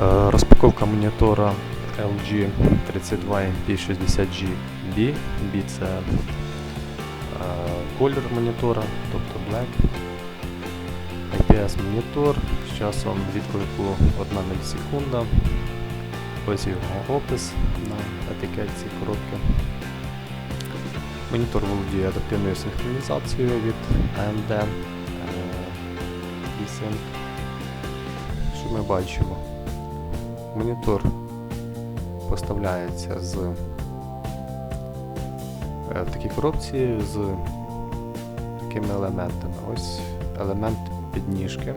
Е, Розпаковка монітора LG 32MP60G B. Це е, колір монітора, тобто Black. IPS монітор з часом відклику 1 мілісекунда. Ось його опис на етикетці коробки. Монітор володіє адаптивною синхронізацією від AMD е, Що ми бачимо? Монітор поставляється з е, такій коробці з такими елементами. Ось елемент підніжки.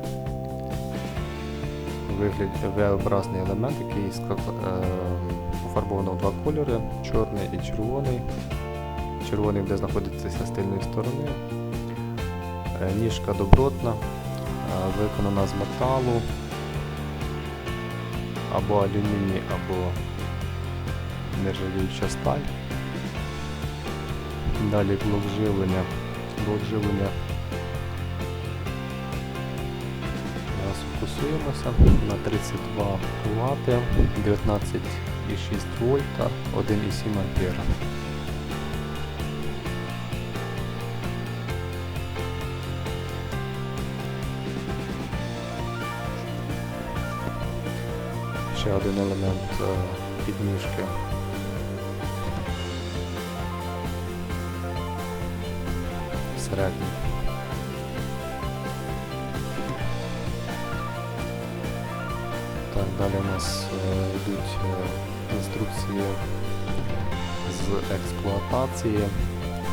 Вигляд V-образний елемент, який е, пофарбовано в два кольори, чорний і червоний. Червоний, де знаходиться з тильної сторони. Е, Ніжка добротна, виконана з металу або алюміній, або нержавіюча сталь. Далі блок живлення. Блок живлення. Фокусуємося на 32 Вт, 19,6 вольта, 1,7 ампера. Ще один елемент е, підніжки. Середній. Так, далі у нас е, йдуть е, інструкції з експлуатації,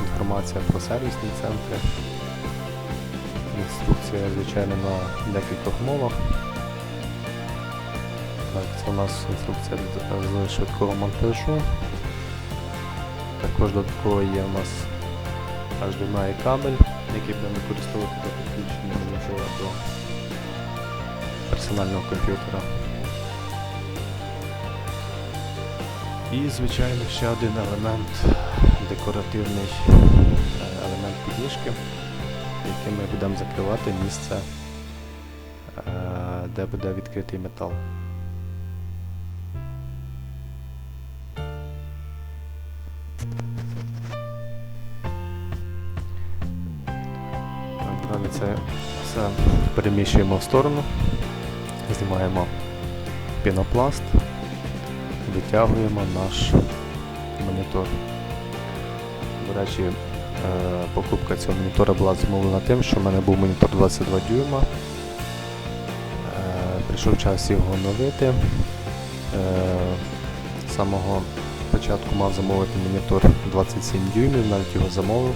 інформація про сервісні центри. Інструкція, звичайно, на декількох мовах. Так, це у нас інструкція з- швидкого монтажу. Також додатково є у нас HDMI кабель, який будемо використовувати для підключення монітора до персонального комп'ютера. І, звичайно, ще один елемент, декоративний е, елемент підніжки, яким ми будемо закривати місце, е, де буде відкритий метал. Це все переміщуємо в сторону, знімаємо пінопласт, витягуємо наш монітор. До речі, е, покупка цього монітора була зумовлена тим, що в мене був монітор 22 дюйма. Е, Прийшов час його оновити. Е, З самого початку мав замовити монітор 27 дюймів, навіть його замовив.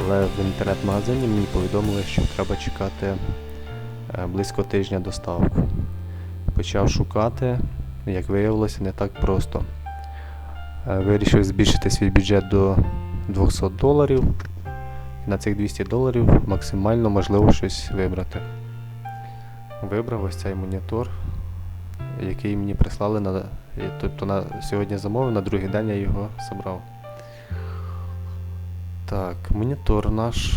Але в інтернет-магазині мені повідомили, що треба чекати е, близько тижня доставку. Почав шукати, як виявилося, не так просто. Е, Вирішив збільшити свій бюджет до 200 доларів. На цих 200 доларів максимально можливо щось вибрати. Вибрав ось цей монітор, який мені прислали на. Тобто на сьогодні замовив, на другий день я його забрав. Так, монітор наш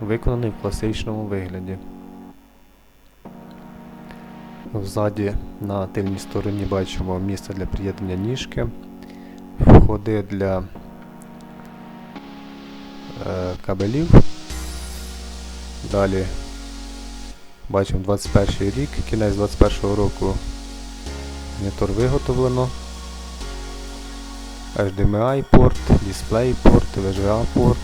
виконаний в класичному вигляді. Ззаді на тильній стороні бачимо місце для приєднання ніжки, входи для е, кабелів. Далі бачимо 21 рік, кінець 21 року монітор виготовлено. HDMI порт, дисплей порт, VGA порт,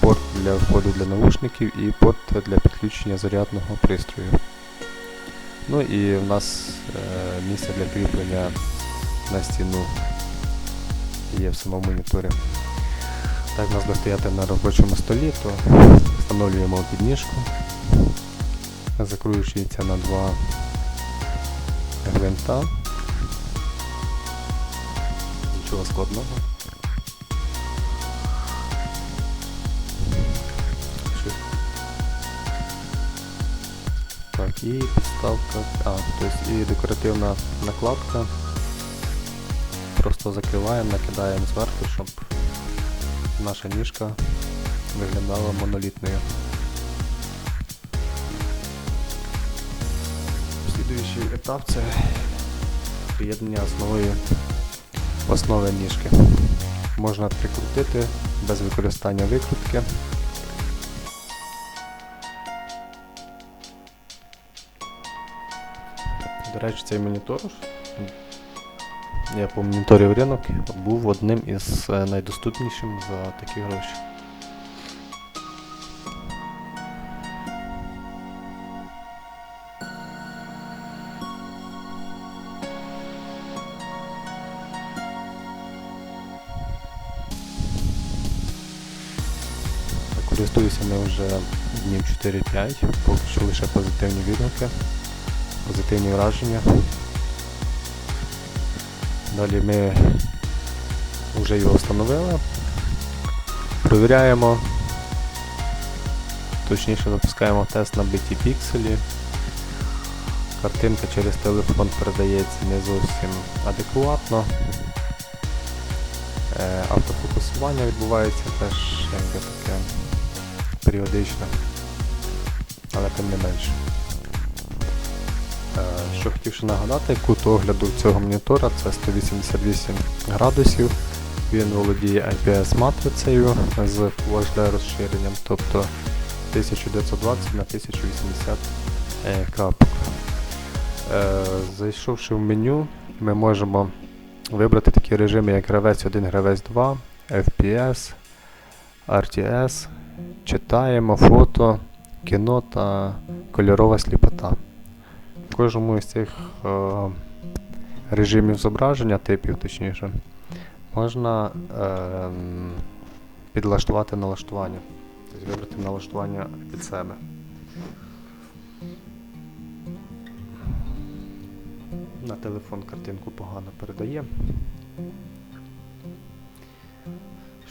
порт для входу для наушників і порт для підключення зарядного пристрою. Ну і в нас е, місце для кріплення на стіну є в самому моніторі. Так у нас буде стояти на робочому столі, то встановлюємо підніжку, закручується на два гвинта. Нічого складного. Так, і підставка. А, тобто і декоративна накладка. Просто закриваємо, накидаємо зверху, щоб наша ніжка виглядала монолітною. Слідуючий етап це приєднання основної основи ніжки. Можна прикрутити без використання викрутки. До речі, цей монітор, я по моніторів ринок, був одним із е, найдоступнішим за такі гроші. Користуюся ми вже днів 4-5, поки лише позитивні відгуки, позитивні враження. Далі ми вже його встановили. Провіряємо, точніше запускаємо тест на биті пікселі. Картинка через телефон передається не зовсім адекватно. Е, Автофокусування відбувається теж якби таке періодично, але тим не менше. Що хотів ще нагадати, кут огляду цього монітора це 188 градусів. Він володіє IPS-матрицею з HD розширенням, тобто 1920 на 1080 е, крапок. Е, Зайшовши в меню, ми можемо вибрати такі режими, як гравець 1, гравець 2, FPS, RTS, читаємо, фото, кіно та кольорова сліпота. В кожному із цих е, режимів зображення, типів точніше, можна е, підлаштувати налаштування. Тобто вибрати налаштування під себе. На телефон картинку погано передає.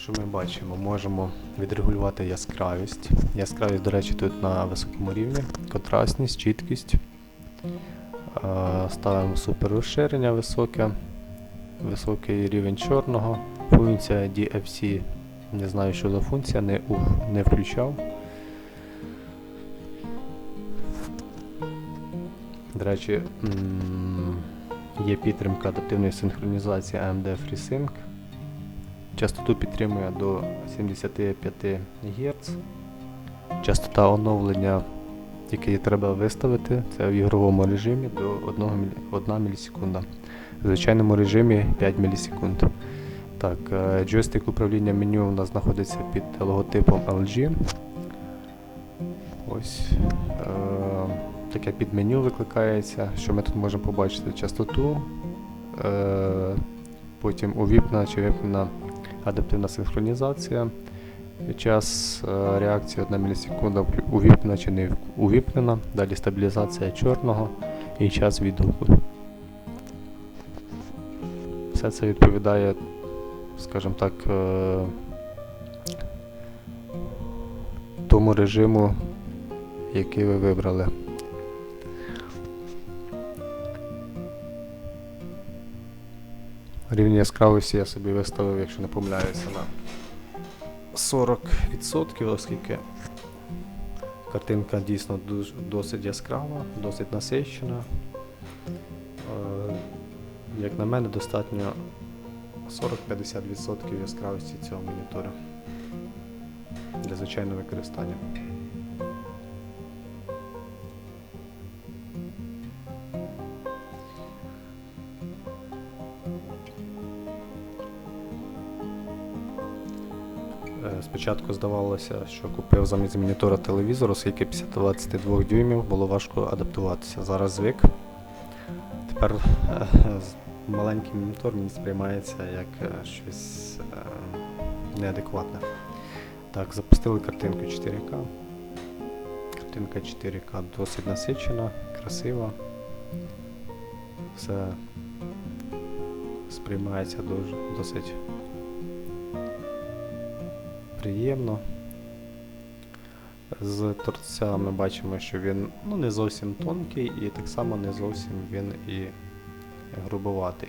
Що ми бачимо? Можемо відрегулювати яскравість. Яскравість, до речі, тут на високому рівні, контрастність, чіткість. Ставимо супер розширення високе, високий рівень чорного. Функція DFC. Не знаю, що за функція, не, ух, не включав. До речі, є підтримка адаптивної синхронізації AMD FreeSync. Частоту підтримує до 75 Гц. Частота оновлення, яке треба виставити, це в ігровому режимі до 1, мілі- 1 мілісекунда. В звичайному режимі 5 мілісекунд. Так, е, джойстик управління меню у нас знаходиться під логотипом LG. Ось е, таке підменю викликається, що ми тут можемо побачити частоту, е, потім увіпна чи випнена адаптивна синхронізація. Час е, реакції 1 мілісекунда увіпнена чи не увіпнена, далі стабілізація чорного і час відгуку. Все це відповідає, скажімо так, е, тому режиму, який ви вибрали. Рівень яскравості я собі виставив, якщо не помиляюся, на 40%, оскільки картинка дійсно досить яскрава, досить насичена. Е, Як на мене, достатньо 40-50% яскравості цього монітора для звичайного використання. Спочатку здавалося, що купив замість монітора телевізор, оскільки після 22 дюймів було важко адаптуватися. Зараз звик. Тепер е, маленький монітор мені сприймається як е, щось е, неадекватне. Так, запустили картинку 4К. Картинка 4К досить насичена, красива. Все сприймається дуже, досить приємно. З торця ми бачимо, що він ну, не зовсім тонкий і так само не зовсім він і грубоватий.